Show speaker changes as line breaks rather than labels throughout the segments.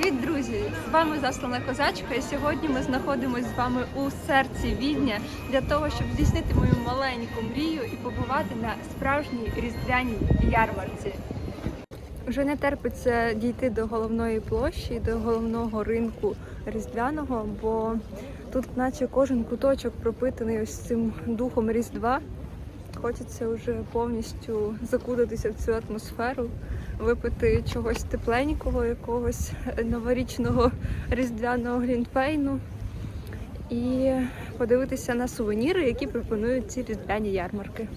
Привіт, друзі! З вами Заслана Козачка, і сьогодні ми знаходимося з вами у серці Відня для того, щоб здійснити мою маленьку мрію і побувати на справжній різдвяній ярмарці. Вже не терпиться дійти до головної площі, до головного ринку різдвяного, бо тут, наче кожен куточок пропитаний ось цим духом Різдва. Хочеться вже повністю закутатися в цю атмосферу, випити чогось тепленького, якогось новорічного різдвяного глінтвейну і подивитися на сувеніри, які пропонують ці різдвяні ярмарки.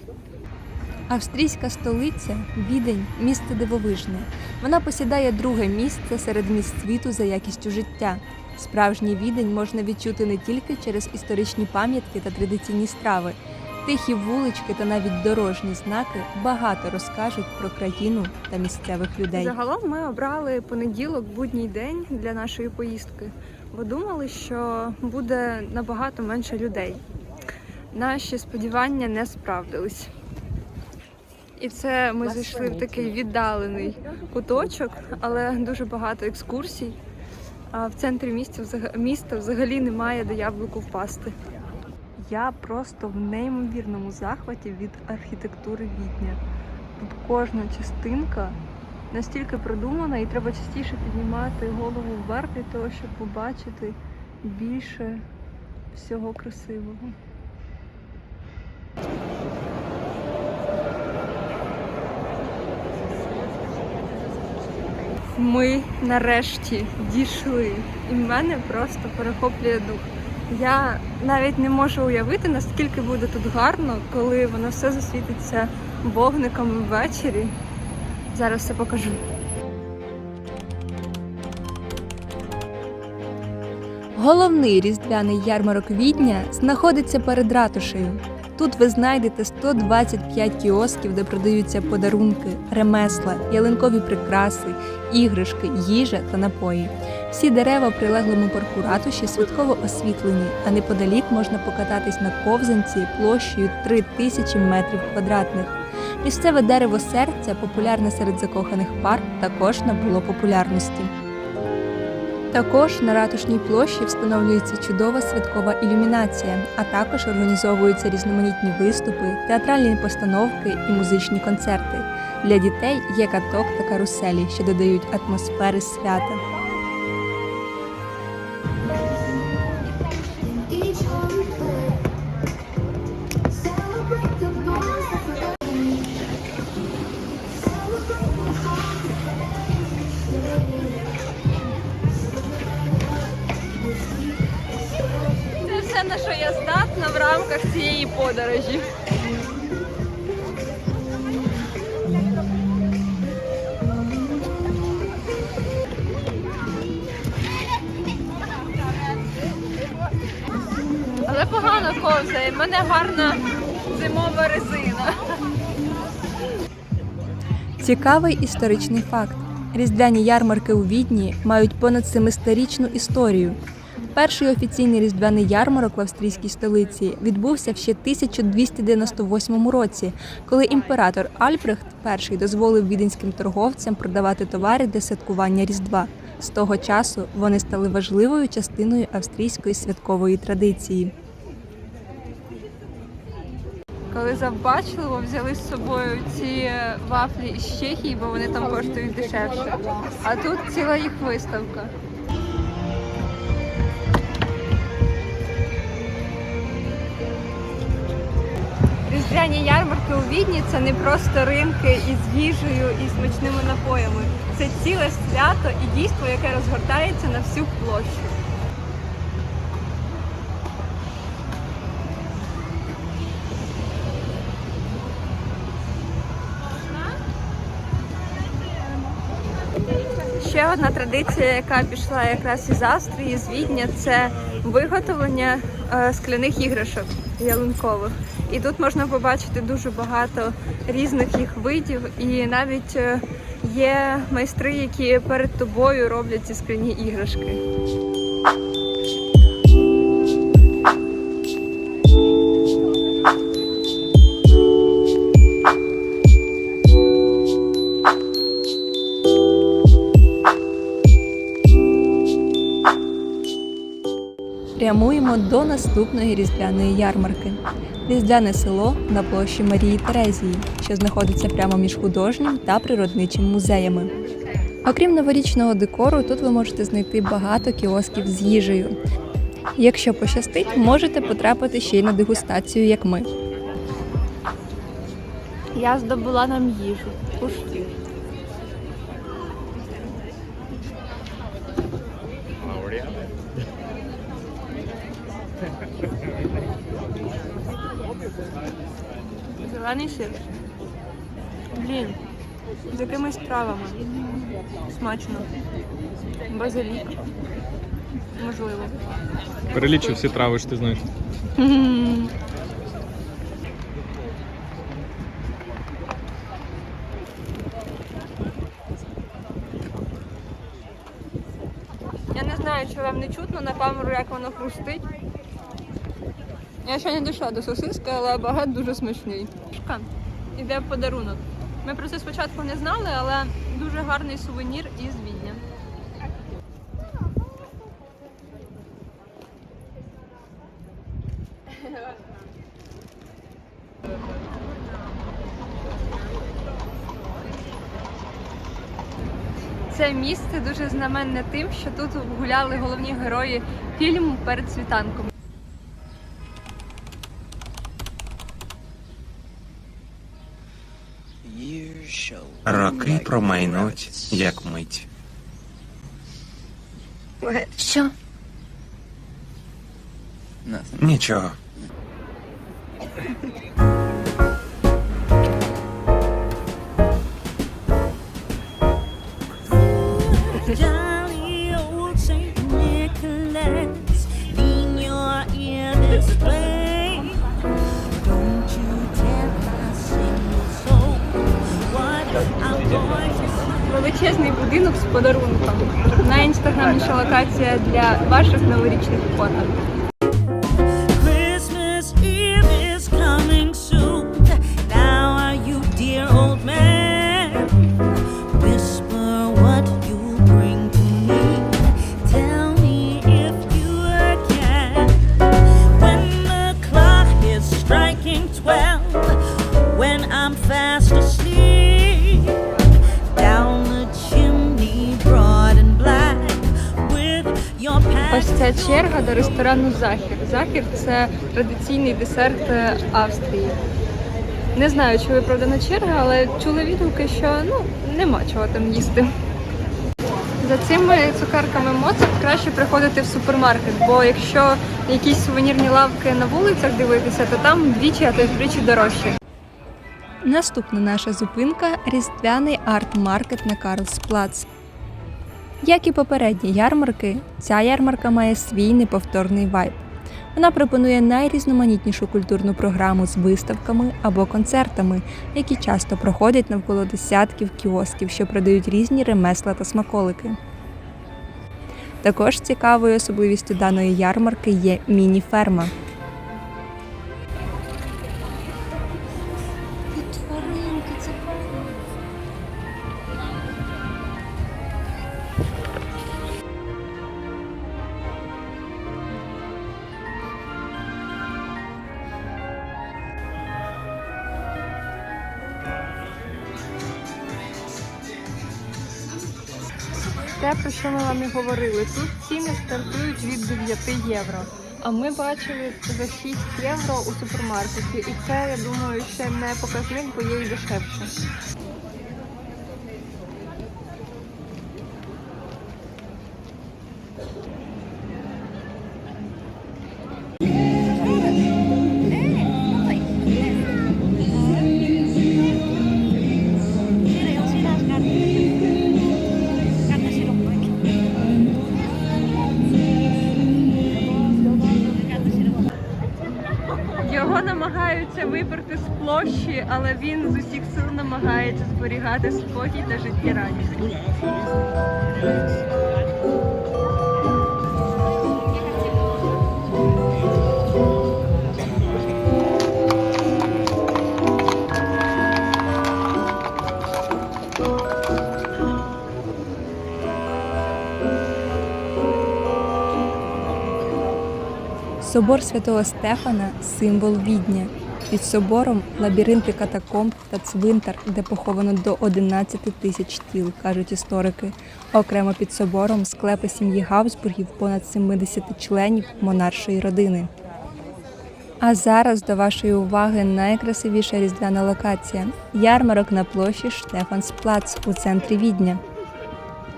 Австрійська столиця Відень місто дивовижне. Вона посідає друге місце серед міст світу за якістю життя. Справжній відень можна відчути не тільки через історичні пам'ятки та традиційні страви. Тихі вулички та навіть дорожні знаки багато розкажуть про країну та місцевих людей.
Загалом ми обрали понеділок, будній день для нашої поїздки, бо думали, що буде набагато менше людей. Наші сподівання не справдились. І це ми зайшли в такий віддалений куточок, але дуже багато екскурсій. А в центрі міста, міста взагалі немає де яблуку впасти. Я просто в неймовірному захваті від архітектури Відня. Тут кожна частинка настільки продумана, і треба частіше піднімати голову вверх для того, щоб побачити більше всього красивого. Ми нарешті дійшли, і в мене просто перехоплює дух. Я навіть не можу уявити, наскільки буде тут гарно, коли воно все засвітиться вогниками ввечері. Зараз все покажу.
Головний різдвяний ярмарок Відня знаходиться перед ратушею. Тут ви знайдете 125 кіосків, де продаються подарунки, ремесла, ялинкові прикраси, іграшки, їжа та напої. Всі дерева в прилеглому парку ратуші святково освітлені, а неподалік можна покататись на ковзанці площею 3000 метрів квадратних. Місцеве дерево серця, популярне серед закоханих пар, також набуло популярності. Також на ратушній площі встановлюється чудова святкова ілюмінація, а також організовуються різноманітні виступи, театральні постановки і музичні концерти. Для дітей є каток та каруселі, що додають атмосфери свята.
Подорожі. Але погано ковзає, в мене гарна зимова резина.
Цікавий історичний факт: різдвяні ярмарки у Відні мають понад 700-річну історію. Перший офіційний різдвяний ярмарок в австрійській столиці відбувся ще 1298 році, коли імператор Альбрехт І дозволив віденським торговцям продавати товари для святкування Різдва. З того часу вони стали важливою частиною австрійської святкової традиції.
Коли завбачливо взяли з собою ці е, вафлі із Чехії, бо вони там коштують дешевше. А тут ціла їх виставка. Різдвяні ярмарки у Відні це не просто ринки із їжею і смачними напоями. Це ціле свято і дійство, яке розгортається на всю площу. Ще одна традиція, яка пішла якраз із Австрії, з Відня, це виготовлення скляних іграшок ялинкових. І тут можна побачити дуже багато різних їх видів, і навіть е, є майстри, які перед тобою роблять ці скляні іграшки.
Прямуємо до наступної різдвяної ярмарки. Різдвяне село на площі Марії Терезії, що знаходиться прямо між художнім та природничим музеями. Окрім новорічного декору, тут ви можете знайти багато кіосків з їжею. Якщо пощастить, можете потрапити ще й на дегустацію, як ми.
Я здобула нам їжу. Сир. Блін, з якимись травами. Смачно. Базилік. Можливо.
Перелічив всі трави, що ти знаєш.
Я не знаю, чи вам не чутно на камеру, як воно хрустить. Я ще не дійшла до сосиски, але багет дуже смачний. Іде в подарунок. Ми про це спочатку не знали, але дуже гарний сувенір із Відня. Це місце дуже знаменне тим, що тут гуляли головні герої фільму перед світанком.
Роки промайнуть, як мить.
Що?
Нічого.
Jolly
будинок На подарунком. Найінстаграмніша локація для ваших новорічних фото. Ця черга до ресторану Захір. Захір це традиційний десерт е, Австрії. Не знаю, чи виправдана черга, але чули відгуки, що ну нема чого там їсти. За цими цукерками Моцарт краще приходити в супермаркет, бо якщо якісь сувенірні лавки на вулицях дивитися, то там двічі, а то й втричі дорожче.
Наступна наша зупинка різдвяний арт-маркет на Карлсплац. Як і попередні ярмарки, ця ярмарка має свій неповторний вайб. Вона пропонує найрізноманітнішу культурну програму з виставками або концертами, які часто проходять навколо десятків кіосків, що продають різні ремесла та смаколики. Також цікавою особливістю даної ярмарки є міні-ферма.
Те, про що ми вам і говорили, тут ціни стартують від 9 євро. А ми бачили за 6 євро у супермаркеті. І це, я думаю, ще не показник, бо є і дешевше. намагався вибрати з площі, але він з усіх сил намагається зберігати спокій та життєрадість.
Собор святого Стефана символ відня. Під собором лабіринти катакомб та цвинтар, де поховано до 11 тисяч тіл, кажуть історики. Окремо під собором склепи сім'ї Габсбургів понад 70 членів монаршої родини. А зараз до вашої уваги найкрасивіша різдвяна локація ярмарок на площі Штефансплац у центрі Відня.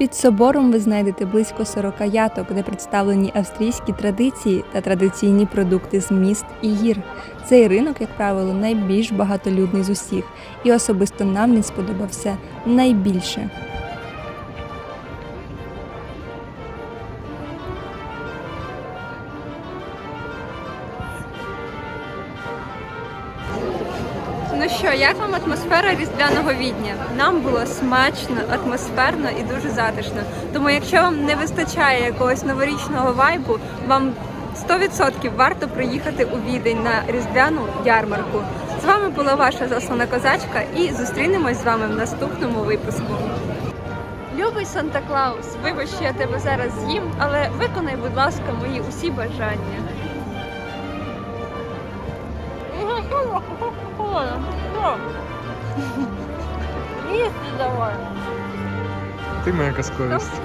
Під собором ви знайдете близько 40 яток, де представлені австрійські традиції та традиційні продукти з міст і гір. Цей ринок, як правило, найбільш багатолюдний з усіх, і особисто нам він сподобався найбільше.
Як вам атмосфера різдвяного відня? Нам було смачно, атмосферно і дуже затишно. Тому, якщо вам не вистачає якогось новорічного вайбу, вам 100% варто приїхати у відень на різдвяну ярмарку. З вами була ваша заслана козачка, і зустрінемось з вами в наступному випуску. Любий Санта Клаус, вибач, я тебе зараз з'їм, але виконай, будь ласка, мої усі бажання. Їсти давай.
Ти моя казковість.